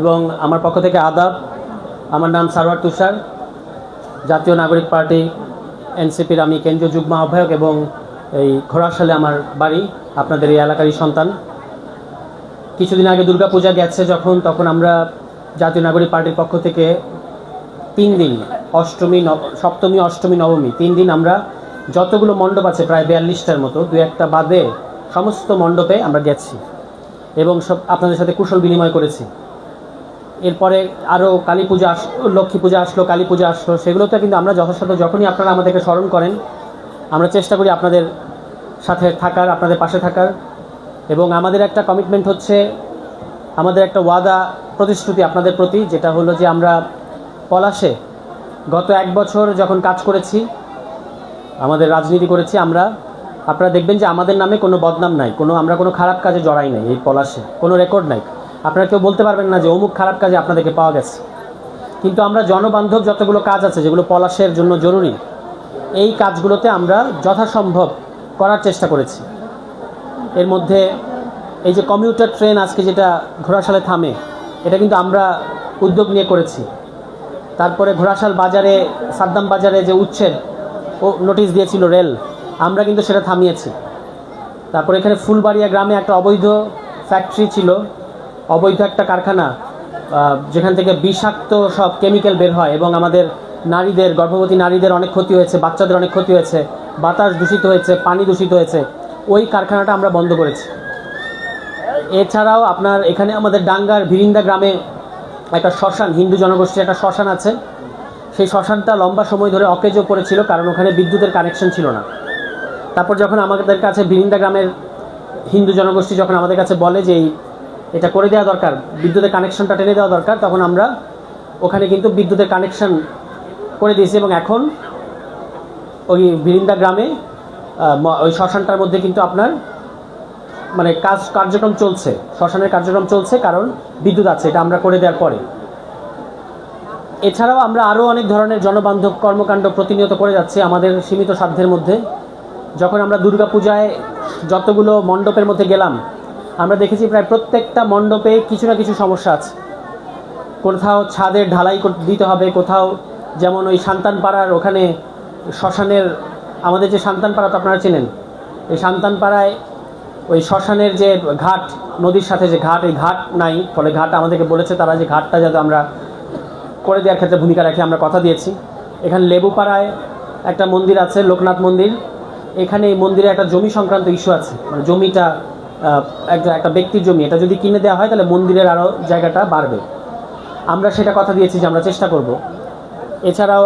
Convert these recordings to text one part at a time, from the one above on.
এবং আমার পক্ষ থেকে আদাব। আমার নাম সারওয়ার তুষার। জাতীয় নাগরিক পার্টি এনসিপির আমি কেন্দ্রীয় যুগ্ম আহ্বায়ক এবং এই ঘোড়াশালে আমার বাড়ি, আপনাদের এই এলাকারই সন্তান। কিছুদিন আগে দুর্গাপূজা গেছে যখন, তখন আমরা জাতীয় নাগরিক পার্টির পক্ষ থেকে তিন দিন, অষ্টমী সপ্তমী, অষ্টমী, নবমী, তিন দিন আমরা যতগুলো মণ্ডপ আছে প্রায় বিয়াল্লিশটার মতো, দু একটা বাদে সমস্ত মণ্ডপে আমরা গেছি এবং সব আপনাদের সাথে কুশল বিনিময় করেছি। এরপরে আরও কালী পূজা আস, লক্ষ্মী পূজা আসলো, কালী পূজা আসলো, সেগুলোতে কিন্তু আমরা যথাযথ যখনই আপনারা আমাদেরকে স্মরণ করেন, আমরা চেষ্টা করি আপনাদের সাথে থাকার, আপনাদের পাশে থাকার। এবং আমাদের একটা কমিটমেন্ট হচ্ছে, আমাদের একটা ওয়াদা প্রতিশ্রুতি আপনাদের প্রতি, যেটা হলো যে আমরা পলাশে গত এক বছর যখন কাজ করেছি, আমাদের রাজনীতি করেছি আমরা, আপনারা দেখবেন যে আমাদের নামে কোনো বদনাম নাই, কোনো, আমরা কোনো খারাপ কাজে জড়াই নাই এই পলাশে, কোনো রেকর্ড নাই। আপনারা কেউ বলতে পারবেন না যে অমুক খারাপ কাজে আপনাদেরকে পাওয়া গেছে। কিন্তু আমরা জনবান্ধব যতগুলো কাজ আছে, যেগুলো পলাশের জন্য জরুরি, এই কাজগুলোতে আমরা যথাসম্ভব করার চেষ্টা করেছি। এর মধ্যে এই যে কমিউটার ট্রেন আজকে যেটা ঘোড়াশালে থামে, এটা কিন্তু আমরা উদ্যোগ নিয়ে করেছি। তারপরে ঘোড়াশাল বাজারে, সাদ্দাম বাজারে যে উচ্ছেদ, ও নোটিশ দিয়েছিল রেল, আমরা কিন্তু সেটা থামিয়েছি। তারপরে এখানে ফুলবাড়িয়া গ্রামে একটা অবৈধ ফ্যাক্টরি ছিল। অবৈধ একটা কারখানা যেখান থেকে বিষাক্ত সব কেমিক্যাল বের হয় এবং আমাদের নারীদের, গর্ভবতী নারীদের অনেক ক্ষতি হয়েছে, বাচ্চাদের অনেক ক্ষতি হয়েছে, বাতাস দূষিত হয়েছে, পানি দূষিত হয়েছে, ওই কারখানাটা আমরা বন্ধ করেছি। এছাড়াও আপনার এখানে আমাদের ডাঙ্গার ভিরিন্দা গ্রামে একটা শ্মশান, হিন্দু জনগোষ্ঠীর একটা শ্মশান আছে। সেই শ্মশানটা লম্বা সময় ধরে অকেজো পড়েছিল কারণ ওখানে বিদ্যুতের কানেকশন ছিল না। তারপর যখন আমাদের কাছে ভিরিন্দা গ্রামের হিন্দু জনগোষ্ঠী যখন আমাদের কাছে বলে যে এই এটা করে দেওয়া দরকার। বিদ্যুতের কানেকশনটা টেনে দেওয়া দরকার। তখন আমরা ওখানে কিন্তু বিদ্যুতের কানেকশন করে দিয়েছি এবং এখন ওই বিরিন্দা গ্রামে ওই শ্মশানটার মধ্যে কিন্তু আপনার মানে কাজ, কার্যক্রম চলছে। শ্মশানের কার্যক্রম চলছে কারণ বিদ্যুৎ আছে, এটা আমরা করে দেওয়ার পরে। এছাড়াও আমরা আরও অনেক ধরনের জনবান্ধব কর্মকাণ্ড প্রতিনিয়ত করে যাচ্ছি আমাদের সীমিত সাধ্যের মধ্যে। যখন আমরা দুর্গাপূজায় যতগুলো মণ্ডপের মধ্যে গেলাম আমরা দেখেছি প্রায় প্রত্যেকটা মণ্ডপে কিছু না কিছু সমস্যা আছে। কোথাও ছাদের ঢালাই দিতে হবে, কোথাও যেমন ওই সান্তানপাড়ার ওখানে শ্মশানের, আমাদের যে সান্তানপাড়া তো আপনারা চেনেন, এই সান্তানপাড়ায় ওই শ্মশানের যে ঘাট, নদীর সাথে যে ঘাট, এই ঘাট নাই, ফলে ঘাট আমাদেরকে বলেছে তারা যে ঘাটটা যাতে আমরা করে দেওয়ার ক্ষেত্রে ভূমিকা রাখি, আমরা কথা দিয়েছি। এখানে লেবুপাড়ায় একটা মন্দির আছে, লোকনাথ মন্দির। এখানে এই মন্দিরে একটা জমি সংক্রান্ত ইস্যু আছে। মানে জমিটা একটা একটা ব্যক্তির জমি, এটা যদি কিনে দেওয়া হয়, তাহলে মন্দিরের আরও জায়গাটা বাড়বে। আমরা সেটা কথা দিয়েছি যে আমরা চেষ্টা করব। এছাড়াও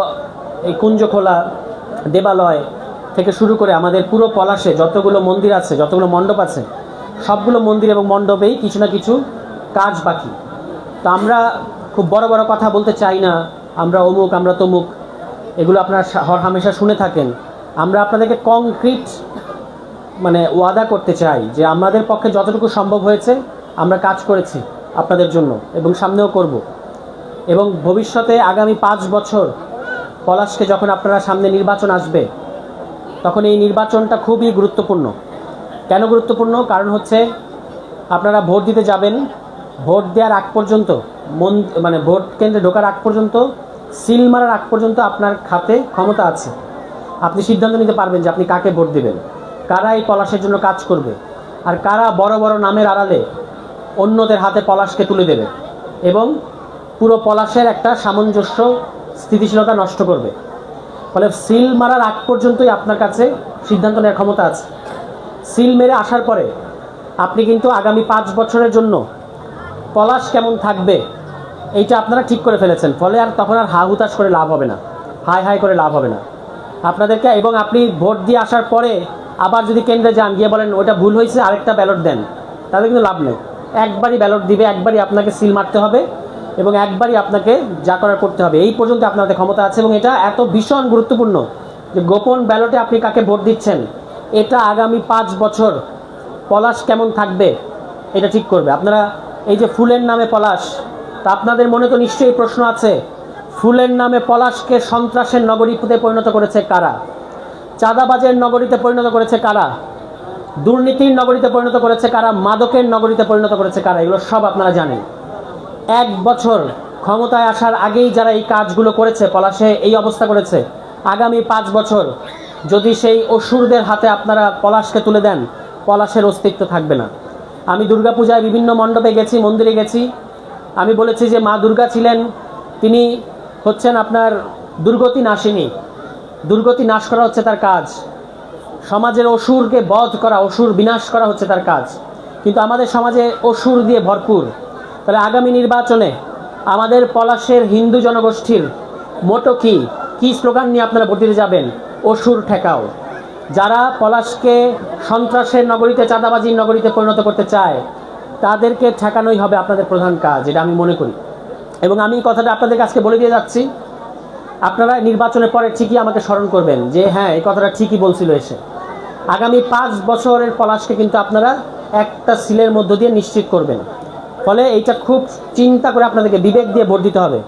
এই কুঞ্জখোলা দেবালয় থেকে শুরু করে আমাদের পুরো পলাশে যতগুলো মন্দির আছে, যতগুলো মণ্ডপ আছে, সবগুলো মন্দির এবং মণ্ডপেই কিছু না কিছু কাজ বাকি। তো আমরা খুব বড় বড় কথা বলতে চাই না, আমরা অমুক, আমরা তমুক, এগুলো আপনারা হর হামেশা শুনে থাকেন। আমরা আপনাদেরকে কংক্রিট মানে ওয়াদা করতে চাই যে আমাদের পক্ষে যতটুকু সম্ভব হয়েছে আমরা কাজ করেছি আপনাদের জন্য এবং সামনেও করব। এবং ভবিষ্যতে আগামী পাঁচ বছর পলাশকে যখন আপনারা সামনে নির্বাচন আসবে, তখন এই নির্বাচনটা খুবই গুরুত্বপূর্ণ। কেন গুরুত্বপূর্ণ? কারণ হচ্ছে আপনারা ভোট দিতে যাবেন। ভোট দেওয়ার আগ পর্যন্ত, মন মানে ভোট কেন্দ্রে ঢোকার আগ পর্যন্ত, সিল মারার আগ পর্যন্ত আপনার খাতে ক্ষমতা আছে। আপনি সিদ্ধান্ত নিতে পারবেন যে আপনি কাকে ভোট দেবেন। কারা এই পলাশের জন্য কাজ করবে। আর কারা বড় বড় নামের আড়ালে অন্যদের হাতে পলাশকে তুলে দেবে এবং পুরো পলাশের একটা সামঞ্জস্য স্থিতিশীলতা নষ্ট করবে। ফলে সিল মারার আগ পর্যন্তই আপনার কাছে সিদ্ধান্ত নেওয়ার ক্ষমতা আছে। সিল মেরে আসার পরে আপনি কিন্তু আগামী পাঁচ বছরের জন্য পলাশ কেমন থাকবে, এইটা আপনারা ঠিক করে ফেলেছেন। ফলে আর তখন আর হা করে লাভ হবে না হাই হাই করে লাভ হবে না। আপনাদেরকে এবং আপনি ভোট দিয়ে আসার পরে আবার যদি কেন্দ্রে যান, গিয়ে বলেন, ওটা ভুল হয়েছে, আরেকটা ব্যালট দেন। তাহলে কিন্তু লাভ নেই। একবারই ব্যালট দিবে, একবারই আপনাকে সিল মারতে হবে এবং একবারই আপনাকে যা করার করতে হবে। এই পর্যন্ত আপনাদের ক্ষমতা আছে এবং এটা এত ভীষণ গুরুত্বপূর্ণ যে গোপন ব্যালটে আপনি কাকে ভোট দিচ্ছেন, এটা আগামী পাঁচ বছর পলাশ কেমন থাকবে, এটা ঠিক করবে। আপনারা এই যে ফুলের নামে পলাশ, তা আপনাদের মনে তো নিশ্চয়ই প্রশ্ন আছে, ফুলের নামে পলাশকে সন্ত্রাসের নগরীতে পরিণত করেছে কারা? চাঁদাবাজের নগরীতে পরিণত করেছে কারা? দুর্নীতির নগরীতে পরিণত করেছে কারা? মাদকের নগরীতে পরিণত করেছে কারা? এগুলো সব আপনারা জানেন। এক বছর ক্ষমতায় আসার আগেই যারা এই কাজগুলো করেছে, পলাশে এই অবস্থা করেছে, আগামী পাঁচ বছর যদি সেই অসুরদের হাতে আপনারা পলাশকে তুলে দেন, পলাশের অস্তিত্ব থাকবে না। আমি দুর্গাপূজায় বিভিন্ন মণ্ডপে গেছি, মন্দিরে গেছি। আমি বলেছি যে মা দুর্গা ছিলেন, তিনি হচ্ছেন আপনার দুর্গতি নাশিনী দুর্গতি নাশ করা হচ্ছে তার কাজ। সমাজের অসুরকে বধ করা, অসুর বিনাশ করা হচ্ছে তার কাজ। কিন্তু আমাদের সমাজে অসুর দিয়ে ভরপুর। তাহলে আগামী নির্বাচনে আমাদের পলাশের হিন্দু জনগোষ্ঠীর মোটো কি? কী স্লোগান নিয়ে আপনারা ভোট দিতে যাবেন? অসুর ঠেকাও। যারা পলাশকে সন্ত্রাসের নগরীতে, চাঁদাবাজির নগরীতে পরিণত করতে চায়, তাদেরকে ঠেকানোই হবে আপনাদের প্রধান কাজ, এটা আমি মনে করি। এবং আমি কথাটা আপনাদের কাছকে বলে দিয়ে যাচ্ছি। আপনারা নির্বাচনের পরে ঠিকই আমাকে স্মরণ করবেন যে হ্যাঁ এই কথাটা ঠিকই বলছিল এসে। আগামী পাঁচ বছরের পলাশকে কিন্তু আপনারা একটা সিলের মধ্য দিয়ে নিশ্চিত করবেন। ফলে এইটা খুব চিন্তা করে আপনাদেরকে বিবেক দিয়ে ভোট দিতে হবে।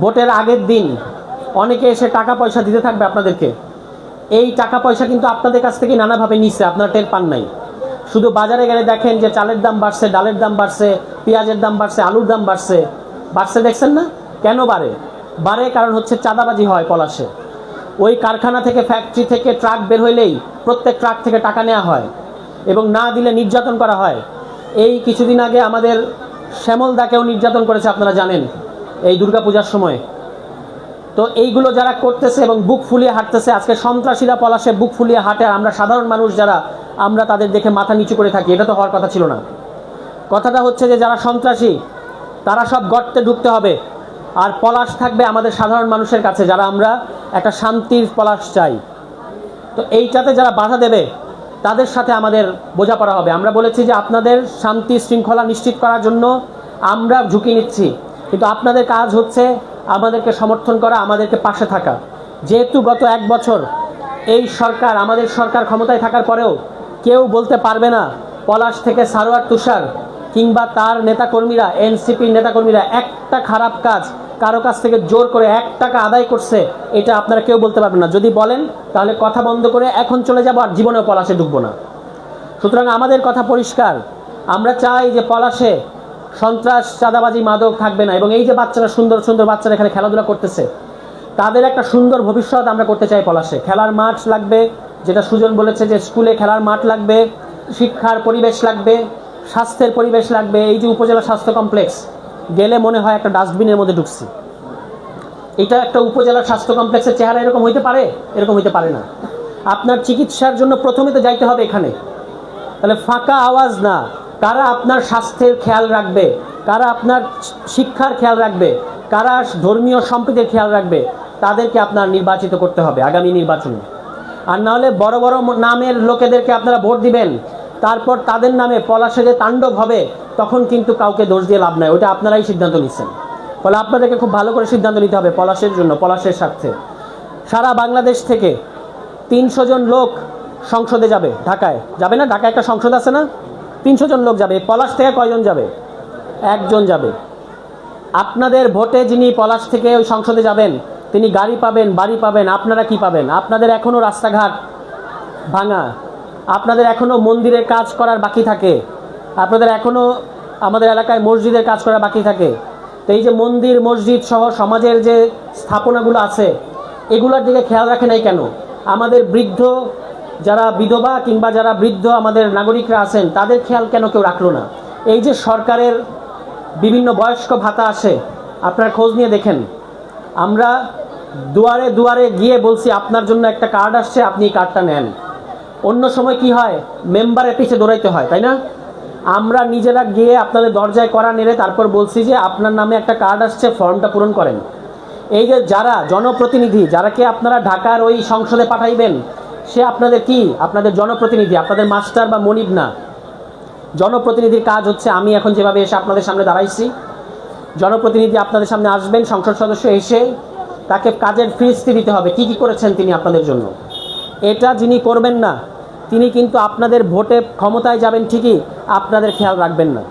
ভোটের আগের দিন অনেকে এসে টাকা পয়সা দিতে থাকবে আপনাদেরকে। এই টাকা পয়সা কিন্তু আপনাদের কাছ থেকে নানাভাবে নিচ্ছে, আপনারা টের পান নাই। শুধু বাজারে গেলে দেখেন যে চালের দাম বাড়ছে, ডালের দাম বাড়ছে, পেঁয়াজের দাম বাড়ছে, আলুর দাম বাড়ছে। বাড়ছে দেখছেন না? কেন বাড়ে? বাড়ে কারণ হচ্ছে চাঁদাবাজি হয় পলাশে। ওই কারখানা থেকে ফ্যাক্টরি থেকে ট্রাক বের হইলেই প্রত্যেক ট্রাক থেকে টাকা নেওয়া হয় এবং না দিলে নির্যাতন করা হয়। এই কিছুদিন আগে আমাদের শ্যামলদাকেও নির্যাতন করেছে আপনারা জানেন, এই দুর্গাপূজার সময়। তো এইগুলো যারা করতেছে এবং বুক ফুলিয়ে হাঁটতেছে, আজকে সন্ত্রাসীরা পলাশে বুক ফুলিয়ে হাঁটে আর আমরা সাধারণ মানুষ যারা, আমরা তাদের দেখে মাথা নিচু করে থাকি, এটা তো হওয়ার কথা ছিল না। কথাটা হচ্ছে যে যারা সন্ত্রাসী, তারা সব গর্তে ঢুকতে হবে। আর পলাশ থাকবে আমাদের সাধারণ মানুষের কাছে, যারা আমরা একটা শান্তির পলাশ চাই। তো এইটাতে যারা বাধা দেবে, তাদের সাথে আমাদের বোঝাপড়া হবে। আমরা বলেছি যে আপনাদের শান্তি শৃঙ্খলা নিশ্চিত করার জন্য আমরা ঝুঁকি নিচ্ছি। কিন্তু আপনাদের কাজ হচ্ছে আমাদেরকে সমর্থন করা, আমাদেরকে পাশে থাকা। যেহেতু গত এক বছর এই সরকার, আমাদের সরকার ক্ষমতায় থাকার পরেও কেউ বলতে পারবে না, পলাশ থেকে সারোয়ার তুষার কিংবা তার নেতাকর্মীরা, এনসিপির নেতাকর্মীরা, একটা খারাপ কাজ কারও কাছ থেকে জোর করে এক টাকা আদায় করছে, এটা আপনারা কেউ বলতে পারবেন না। যদি বলেন, তাহলে কথা বন্ধ করে এখন চলে যাব আর জীবনেও পলাশে ঢুকবো না। সুতরাং আমাদের কথা পরিষ্কার। আমরা চাই যে পলাশে সন্ত্রাস, চাঁদাবাজি, মাদক থাকবে না এবং এই যে বাচ্চারা, সুন্দর সুন্দর বাচ্চারা এখানে খেলাধুলা করতেছে, তাদের একটা সুন্দর ভবিষ্যৎ আমরা করতে চাই পলাশে। খেলার মাঠ লাগবে, যেটা সুজন বলেছে যে স্কুলে খেলার মাঠ লাগবে, শিক্ষার পরিবেশ লাগবে, স্বাস্থ্যের পরিবেশ লাগবে, এই যে উপজেলা স্বাস্থ্য কমপ্লেক্স গেলে মনে হয় একটা ডাস্টবিনের মধ্যে ঢুকছি। এটা একটা উপজেলার স্বাস্থ্য কমপ্লেক্সের চেহারা এরকম হইতে পারে? এরকম হইতে পারে না। আপনার চিকিৎসার জন্য প্রথমে তো যাইতে হবে এখানে। তাহলে ফাঁকা আওয়াজ না। কারা আপনার স্বাস্থ্যের খেয়াল রাখবে? কারা আপনার শিক্ষার খেয়াল রাখবে? কারা ধর্মীয় সম্প্রীতির খেয়াল রাখবে? তাদেরকে আপনার নির্বাচিত করতে হবে আগামী নির্বাচনে। আর না হলে বড় বড় নামের লোকেদেরকে আপনারা ভোট দিবেন। তারপর তাদের নামে পলাশে যে তাণ্ডব হবে তখন কিন্তু কাউকে দোষ দিয়ে লাভ নাই। ওটা আপনারাই সিদ্ধান্ত নিচ্ছেন। ফলে আপনাদেরকে খুব ভালো করে সিদ্ধান্ত নিতে হবে পলাশের জন্য, পলাশের স্বার্থে। সারা বাংলাদেশ থেকে তিনশো জন লোক সংসদে যাবে ঢাকায়। যাবে না? ঢাকায় একটা সংসদ আছে না? তিনশো জন লোক যাবে। পলাশ থেকে কয়জন যাবে? একজন যাবে। আপনাদের ভোটে যিনি পলাশ থেকে ওই সংসদে যাবেন, তিনি গাড়ি পাবেন, বাড়ি পাবেন, আপনারা কি পাবেন? আপনাদের এখনও রাস্তাঘাট ভাঙা। আপনাদের এখনও মন্দিরের কাজ করার বাকি থাকে। আপনাদের এখনও আমাদের এলাকায় মসজিদের কাজ করা বাকি থাকে। তো এই যে মন্দির, মসজিদ সহ সমাজের যে স্থাপনাগুলো আছে, এগুলোর দিকে খেয়াল রাখে নাই কেন? আমাদের বৃদ্ধ যারা বিধবা কিংবা যারা বৃদ্ধ আমাদের নাগরিকরা আছেন, তাদের খেয়াল কেন কেউ রাখল না? এই যে সরকারের বিভিন্ন বয়স্ক ভাতা আসে, আপনার খোঁজ নিয়ে দেখেন। আমরা দুয়ারে দুয়ারে গিয়ে বলছি, আপনার জন্য একটা কার্ড আসছে, আপনি এই কার্ডটা নেন। অন্য সময় কি হয়? মেম্বারের পিছে দৌড়াইতে হয়, তাই না? আমরা নিজেরা গিয়ে আপনাদের দরজায় করা নেড়ে তারপর বলছি যে আপনার নামে একটা কার্ড আসছে, ফর্মটা পূরণ করেন। এই যে যারা জনপ্রতিনিধি যারাকে আপনারা ঢাকার ওই সংসদে পাঠাইবেন, সে আপনাদের কি? আপনাদের জনপ্রতিনিধি, আপনাদের মাস্টার বা মনিব না। জনপ্রতিনিধির কাজ হচ্ছে, আমি এখন যেভাবে এসে আপনাদের সামনে দাঁড়াইছি, জনপ্রতিনিধি আপনাদের সামনে আসবেন, সংসদ সদস্য এসে তাকে কাজের ফিরিস্তি দিতে হবে, কি কি করেছেন তিনি আপনাদের জন্য। এটা যিনি করবেন না তিনি কিন্তু আপনাদের ভোটে ক্ষমতায় যাবেন ঠিকই আপনাদের খেয়াল রাখবেন না।